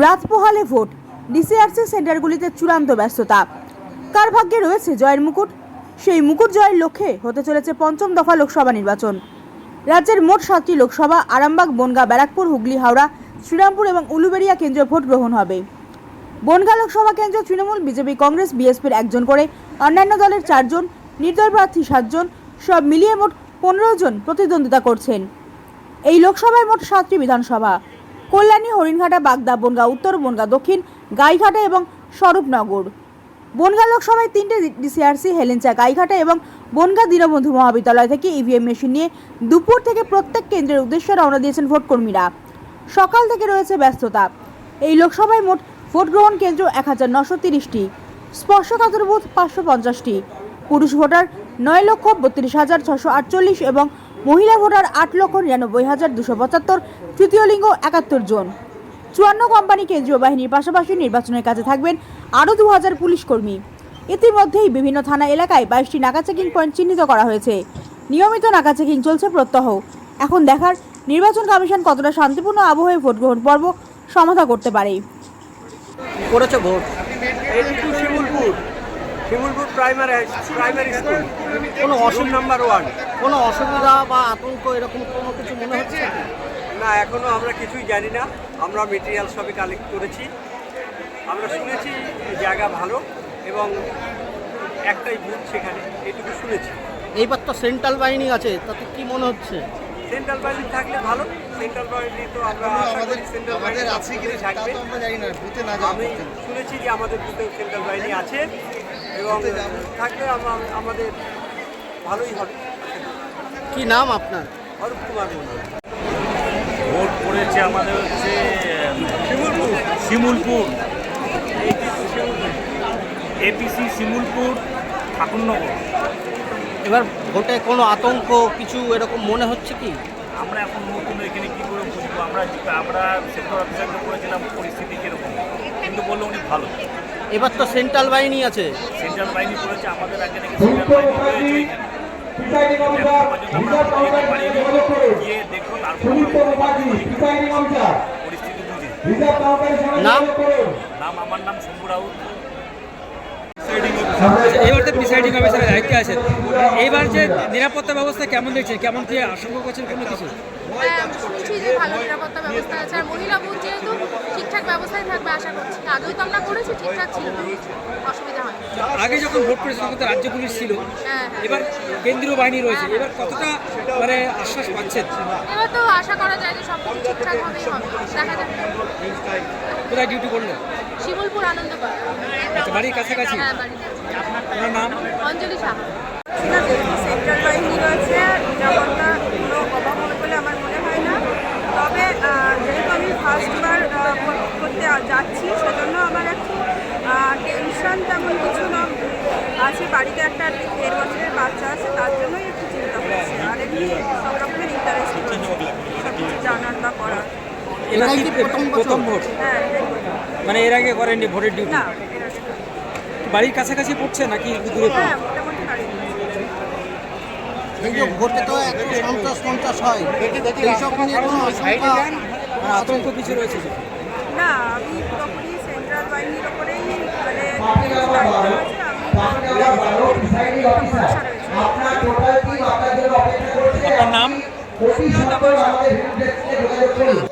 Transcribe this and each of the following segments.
রাত পোহালে vote DCRC সেন্টারগুলিতে চূড়ান্ত ব্যস্ততা। কার ভাগ্যে রয়েছে জয়ের মুকুট? সেই মুকুট জয়ের লক্ষ্যে হতে চলেছে পঞ্চম দফা লোকসভা নির্বাচন। রাজ্যের মোট সাতটি লোকসভা, আরামবাগ, বনগাঁ, ব্যারাকপুর, হুগলি, হাওড়া, শ্রীরামপুর এবং উলুবেড়িয়া কেন্দ্রে ভোট গ্রহণ হবে। বনগাঁ লোকসভা কেন্দ্র তৃণমূল, বিজেপি, কংগ্রেস, বিএসপির একজন করে, অন্যান্য দলের চারজন, নির্দল প্রার্থী সাতজন, সব মিলিয়ে মোট পনেরো জন প্রতিদ্বন্দ্বিতা করছেন। এই লোকসভায় মোট সাতটি বিধানসভা। কল্যাণী, হরিণঘাটা, বাগদা, বনগাঁ, উত্তর বনগা, দক্ষিণ গাইঘাটা এবং স্বরূপনগর। বনগাঁ লোকসভায় তিনটে ডিসিআরসি, হেলেঞ্চা, গাইঘাটা এবং বনগাঁ দীনবন্ধু মহাবিদ্যালয় থেকে ইভিএম মেশিন নিয়ে দুপুর থেকে প্রত্যেক কেন্দ্রের উদ্দেশ্যে রওনা দিয়েছেন ভোটকর্মীরা। সকাল থেকে রয়েছে ব্যস্ততা। এই লোকসভায় মোট ভোট গ্রহণ কেন্দ্র এক হাজার নশো তিরিশটি। স্পর্শকাতর বুথ পাঁচশো পঞ্চাশটি। পুরুষ ভোটার নয় লক্ষ বত্রিশ হাজার ছশো আটচল্লিশ এবং মহিলা ভোটার আট লক্ষ নিরানব্বই হাজার দুশো পঁচাত্তর, তৃতীয় লিঙ্গ একাত্তর জন। চুয়ান্ন কোম্পানি কেন্দ্রীয় বাহিনীর পাশাপাশি নির্বাচনের কাজে থাকবেন আরও দু হাজার পুলিশ কর্মী। ইতিমধ্যেই বিভিন্ন থানা এলাকায় বাইশটি নাকা চেকিং পয়েন্ট চিহ্নিত করা হয়েছে। নিয়মিত নাকা চেকিং চলছে প্রত্যহ। এখন দেখার নির্বাচন কমিশন কতটা শান্তিপূর্ণ আবহে ভোট গ্রহণ পর্ব সমাধা করতে পারে। করেছে vote. Shimulpur primary primary school কোনো অসুবিধা নাম্বার ওয়ান কোনো অসুবিধা বা আতঙ্ক এরকম কোনো কিছু মনে হচ্ছে? না এখনও আমরা কিছুই জানি না। আমরা মেটেরিয়াল সবই কালেক্ট করেছি। আমরা শুনেছি জায়গা ভালো এবং একটাই বুথ সেখানে এইটুকু শুনেছি। এইবার তো সেন্ট্রাল বাহিনী আছে তাতে কি মনে হচ্ছে? সেন্ট্রাল বাহিনী থাকলে ভালো। সেন্ট্রাল বাহিনী তো আমরা আশা করি সেন্ট্রাল বাহিনী আছে কি থাকবে। আমরা জানি না বুথে না যাওয়া আমি শুনেছি যে আমাদের বুথে সেন্ট্রাল বাহিনী আছে। এবং থাকলে আমরা আমাদের ভালোই হবে। কি নাম আপনার? অরূপ কুমার ভোট পড়েছে আমাদের হচ্ছে শিমুলপুর। শিমুলপুর। এপিসি শিমুলপুর ঠাকুরনগর। এবার ভোটে কোনো আতঙ্ক কিছু এরকম মনে হচ্ছে কি? আমরা এখন নতুন এখানে কী করে বুঝব? আমরা আমরা সেক্টর অফিসারকে করেছিলাম পরিস্থিতি কীরকম। কিন্তু বলল উনি ভালো। এবার তো সেন্ট্রাল বাহিনী আছে। সেন্ট্রাল বাহিনী আমাদের আগে নাকি সেন্ট্রাল বাহিনী নাম? নাম আমার নাম শম্ভু রাউত। প্রিসাইডিং অফিসারের দায়িত্বে আছেন এইবার যে নিরাপত্তা ব্যবস্থা কেমন দেখছেন? কেমন কি আশঙ্কা করছেন কোনো কিছু? হ্যাঁ আমি শুনছি যে ভালো নিরাপত্তা ব্যবস্থা আছে। আর মহিলা বুথ যেহেতু ঠিকঠাক ব্যবস্থায় থাকবে আশা করছি। আগেও তো আমরা করেছি ঠিকঠাক ছিল। অসুবিধা হয় আগে যখন ভোট করেছে তখন তো রাজ্য পুলিশ ছিল। হ্যাঁ হ্যাঁ। এবার কেন্দ্রীয় বাহিনী রয়েছে। এবার কতটা মানে আশ্বাস পাচ্ছেন? এবার তো আশা করা যায় যে সব কিছু ঠিকঠাক হবেই হবে। দেখা যাক। কোথায় ডিউটি করল? শিমুলপুর আনন্দ আচ্ছা বাড়ির কাছাকাছি? হ্যাঁ আপনার নাম? অঞ্জলি সাহা। সেন্ট্রাল বাহিনী রয়েছে কোনো অভাব হবে বলে আমার মনে হয় না তবে আহ, যেহেতু আমি ফার্স্টবার করতে আ- যাচ্ছি সেজন্য আমার একটু টেনশন তেমন কিছু না। আছে বাড়িতে একটা দেড় বছরের বাচ্চা আছে তার জন্যই একটু চিন্তা হচ্ছে আর এমনি সব রকমের ইন্টারেস্ট জানার বা করার। এবার এটাই কি কি প্রথম ভোট। এটাই বলব। মানে এর আগে করেননি ভোটের ডিউটি না এর আগে না। বাড়ির কাছাকাছি পড়ছে নাকি দূরে? পড়ছে মোটামুটি বাড়িতে এই যে ভোটে তো একটু সন্ত্রাস সন্ত্রাস হয়। এই নিয়ে কোনো আশঙ্কা? আতঙ্ক কিছু রয়েছে? না আমি পুরোপুরি সেন্ট্রাল বাহিনীর ওপরেই মানে দায়িত্ব রয়েছে।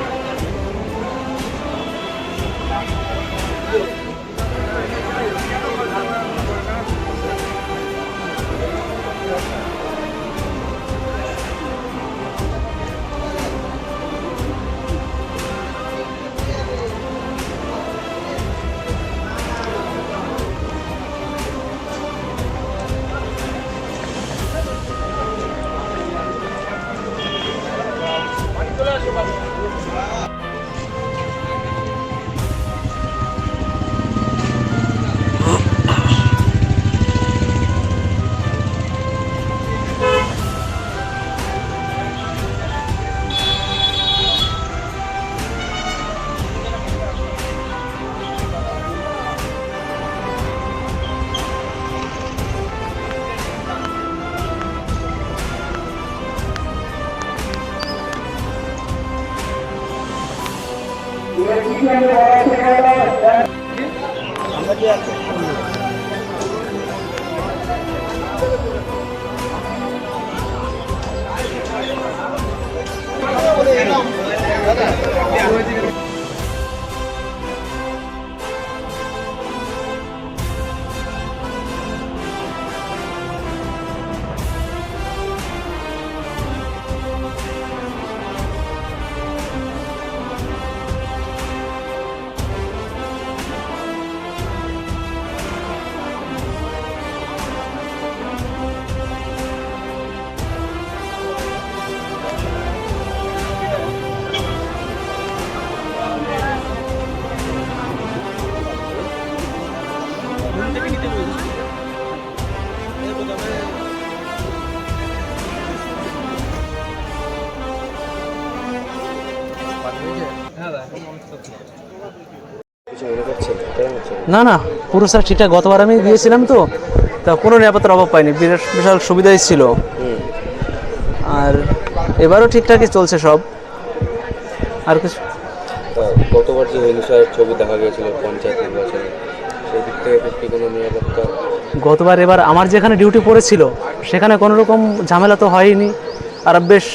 আমি ভরসা না না পুরো স্যার ঠিকঠাক গতবার আমি দিয়েছিলাম তো তা কোনো নিরাপত্তার অভাব পাইনি বিরাট বিশাল সুবিধাই ছিল। আর এবারও ঠিকঠাকই চলছে সব। আর কিছু গতবার যে হিংসার ছবি দেখা গিয়েছিল পঞ্চায়েত নির্বাচনে সেই দিক থেকে কি কোনো নিরাপত্তা? গতবার এবার আমার যেখানে ডিউটি পড়েছিল সেখানে কোনো রকম ঝামেলা তো হয়নি। আর বেশ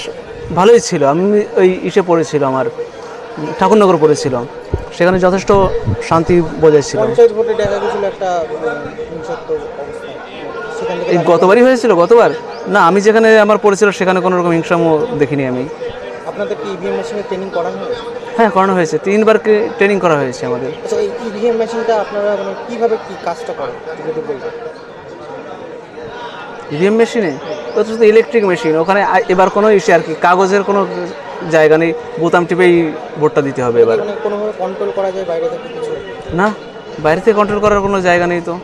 ভালোই ছিল। আমি ওই ইসে পড়েছিল আমার ঠাকুরনগর পড়েছিল সেখানে যথেষ্ট শান্তি বজায় ছিল। এই গতবারই হয়েছিল? গতবার? না আমি যেখানে আমার পড়েছিল সেখানে কোনো রকম হিংসামও দেখিনি আমি। আপনাদের কি ইভিএম মেশিনে ট্রেনিং করানো হয়েছে? হ্যাঁ করানো হয়েছে। তিনবার ট্রেনিং করা হয়েছে আমাদের। আচ্ছা এই ইভিএম মেশিনটা আপনারা মানে কীভাবে কি কাজটা করেন? যদি বলবেন। ইভিএম মেশিনে তো শুধু ইলেকট্রিক মেশিন ওখানে এবার কোনো ইসে আর কি? কাগজের কোনো জায়গা নেই বোতাম টিপেই ভোটটা দিতে হবে এবার। কোনোভাবে কন্ট্রোল করা যায় বাইরে থেকে কিছু? না বাইরে থেকে কন্ট্রোল করার কোনো জায়গা নেই তো?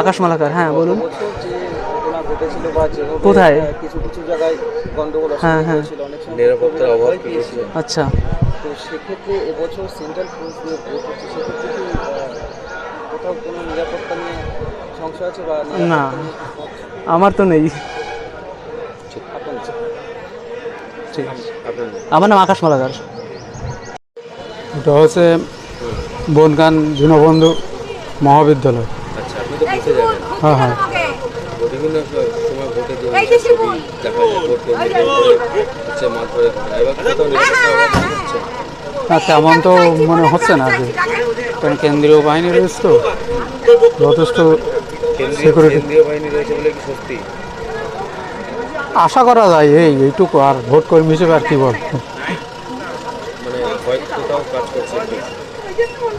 আকাশ মালাকার হ্যাঁ বলুন। কোথায়? কিছু কিছু জায়গায় গন্ডগোল হ্যাঁ হ্যাঁ। নিরাপত্তার অভাব আচ্ছা। তো সেক্ষেত্রে এবছর সেন্ট্রাল ফোর্স দিয়ে ভোট হচ্ছে সেক্ষেত্রে কি কোথাও কোনো নিরাপত্তা নিয়ে সংশয় আছে বা না আমার তো নেই। ঠিক আছে আমার নাম আকাশ মালাকার। এটা হচ্ছে বনগান দীনবন্ধু মহাবিদ্যালয়। আচ্ছা যাবেন। হ্যাঁ হ্যাঁ বিভিন্ন সময় ভোটে যে হিংসার ছবি দেখা যায় ভোট কেন্দ্রে করে হচ্ছে মাঠ ধরে ঘোরা। এবার কোথাও নিরাপত্তার অভাব মনে হচ্ছে না তেমন তো মনে হচ্ছে না যে কারণ কেন্দ্রীয় বাহিনী রয়েছে তো। যথেষ্ট. কেন্দ্রীয় বাহিনী রয়েছে বলে কি সত্যি? আশা করা যায় এই এইটুকু আর ভোট কর্মী হিসেবে আর কি বল? মানে?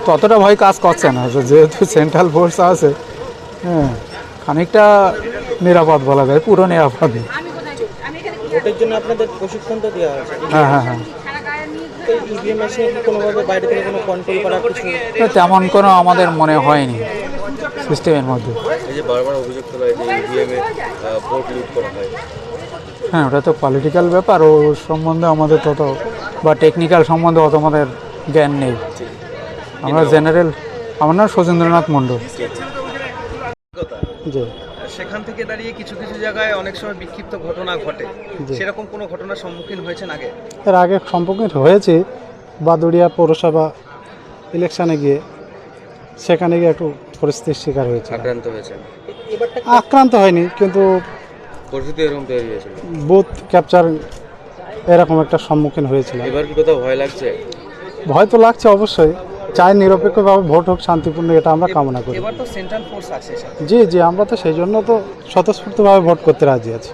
ততটা ভয় কাজ করছে না যেহেতু সেন্ট্রাল ফোর্স আছে হ্যাঁ খানিকটা নিরাপদ বলা যায় পুরো নিরাপদ। হ্যাঁ হ্যাঁ হ্যাঁ। তেমন কোনো আমাদের মনে হয়নি। সিস্টেমের মধ্যে। এই যে বারবার অভিযোগ তোলা হয় যে ইভিএমে ভোট লুট করা হয়। হ্যাঁ ওটা তো পলিটিক্যাল ব্যাপার ও সম্বন্ধে আমাদের তত বা টেকনিক্যাল সম্বন্ধে অত আমাদের জ্ঞান নেই। আমরা জেনারেল আমার নাম সজেন্দ্রনাথ মণ্ডল। জি। সেখান থেকে দাঁড়িয়ে কিছু কিছু জায়গায় অনেক সময় বিক্ষিপ্ত ঘটনা ঘটে। সেরকম কোনো ঘটনার সম্মুখীন হয়েছেন আগে? এর আগে সম্মুখীন হয়েছে বাদুড়িয়া পৌরসভা ইলেকশনে গিয়ে সেখানে গিয়ে একটু পরিস্থিতির শিকার হয়েছে আক্রান্ত হয়েছেন আক্রান্ত হয়নি কিন্তু পরিস্থিতি এরকম তৈরি হয়েছিল। বুথ ক্যাপচার এরকম একটা সম্মুখীন হয়েছিল। এবার কি কোথাও ভয় লাগছে? ভয় তো লাগছে অবশ্যই। চাই নিরপেক্ষভাবে ভোট হোক শান্তিপূর্ণ এটা আমরা কামনা করি। এবার তো সেন্ট্রাল ফোর্স আছে জি জি আমরা তো সেই জন্য তো স্বতঃস্ফূর্তভাবে ভোট করতে রাজি আছি।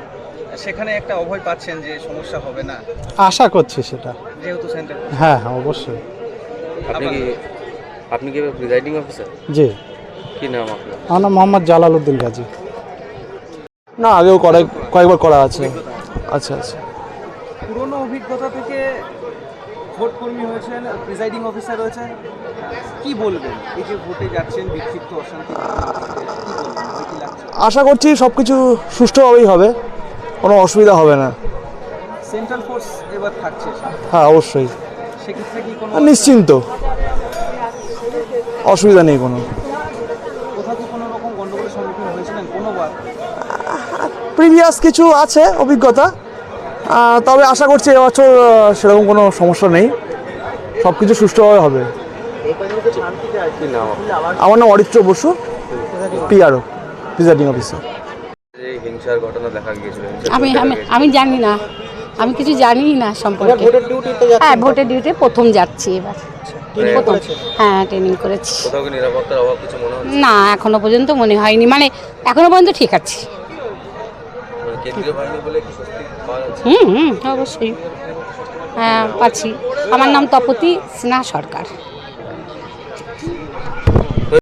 সেখানে একটা অভয় পাচ্ছেন যে সমস্যা হবে না। আশা করছি সেটা। যেহেতু সেন্ট্রাল হ্যাঁ হ্যাঁ অবশ্যই। আপনি কি আপনি কি প্রিজাইডিং অফিসার জি। কি নাম আপনার? আমার নাম মোহাম্মদ জালাল উদ্দিন গাজী। না আগেও কয়েক কয়েকবার করা আছে। আচ্ছা আচ্ছা। পুরনো অভিজ্ঞতা থেকে ভোট কর্মী হয়েছেন প্রিজাইডিং অফিসার রয়েছেন কি বলবেন? এই যে ভোটে যাচ্ছেন বিক্ষিপ্ত অশান্তি আশা করছি সব কিছু সুষ্ঠুভাবেই হবে। কোনো অসুবিধা হবে না। সেন্ট্রাল ফোর্স এবার থাকছে। হ্যাঁ অবশ্যই। সেক্ষেত্রে কি কোনো নিশ্চিন্ত। অসুবিধা নেই কোনো। কোনো সম্মুখীন হয়েছিলেন কোনোবার? প্রিভিয়াস কিছু আছে অভিজ্ঞতা। তবে আশা করছি এবছর সেরকম কোনো সমস্যা নেই। সব কিছু সুষ্ঠুভাবে হবে? আমার নাম Aritra Basu PRO presiding officer. যে হিংসার ঘটনা দেখা গিয়েছিল হিংসার আমি আমি আমি জানি না। আমি কিছু জানি না সম্পর্কে। হ্যাঁ ভোটের ডিউটি প্রথম যাচ্ছি এবার। প্রথম হ্যাঁ ট্রেনিং করেছি। না এখনও পর্যন্ত মনে হয়নি। মানে এখনও পর্যন্ত ঠিক আছে। মানে হুম হুম অবশ্যই। হ্যাঁ পাচ্ছি। আমার নাম তপতি সিনহা সরকার।